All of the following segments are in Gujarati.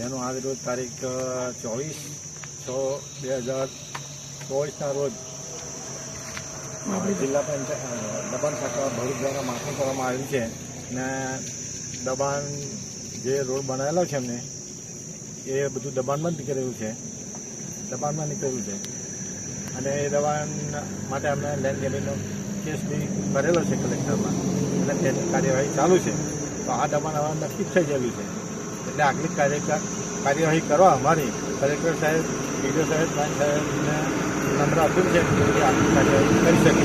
જેનું આજ રોજ તારીખ ચોવીસ છ બે હજાર ચોવીસના રોજ જિલ્લા પંચાયત દબાણ શાખા ભરૂચ દ્વારા માફી કરવામાં આવ્યું છે ને દબાણ જે રોડ બનાવેલો છે એમને, એ બધું દબાણમાં નીકળેલું છે. દબાણમાં નીકળેલું છે. અને એ દબાણ માટે અમે લેન્ડ ગેમિંગનો કેસ બી કરેલો છે કલેક્ટરમાં. અને તેની કાર્યવાહી ચાલુ છે. તો આ દબાણ હવે નક્કી જ થઈ ગયેલું છે. એટલે આગલી કાર્ય કાર્યવાહી કરવા અમારી. કલેક્ટર સાહેબ ડીડીઓ સાહેબ પ્રાંત સાહેબને નંબર આપ્યો છે આગલી કાર્યવાહી કરી શકે.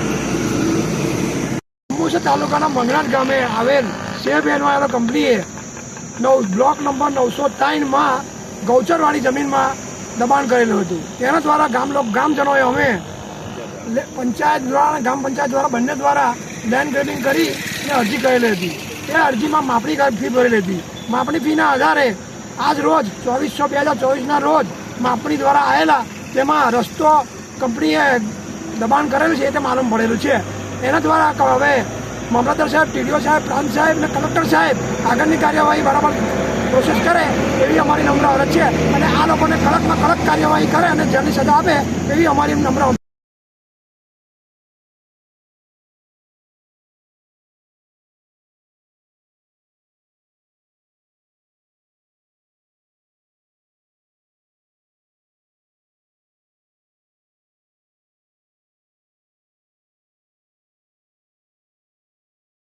અંબુસર તાલુકાના મંગળાટ ગામે આવેલ સેફ એનવાયરો કંપનીએ નવ બ્લોક નંબર નવસો ત્રણમાં ગૌચરવાળી જમીનમાં દબાણ કરેલું હતું. તેના દ્વારા ગામ ગામજનોએ અમે પંચાયત દ્વારા ગ્રામ પંચાયત દ્વારા બંને દ્વારા લેન્ડ ગ્રેડિંગ કરી અને અરજી કરેલી હતી. તે અરજીમાં માપણી ફી ભરેલી હતી માપણી ફીના આધારે આજ રોજ, ચોવીસ બે હજાર ચોવીસના રોજ માપણી દ્વારા આવેલા તેમાં રસ્તો કંપનીએ દબાણ કરેલું છે એ તે માલુમ પડેલું છે. એના દ્વારા હવે મામલતદાર સાહેબ, ટીડીઓ સાહેબ, પ્રાંત સાહેબ અને કલેક્ટર સાહેબ આગળની કાર્યવાહી બરાબર પ્રોસેસ કરે એવી અમારી નમ્ર અરજ છે. અને આ લોકોને કડકમાં કડક કાર્યવાહી કરે અને જેની સજા આપે એવી અમારી નમ્ર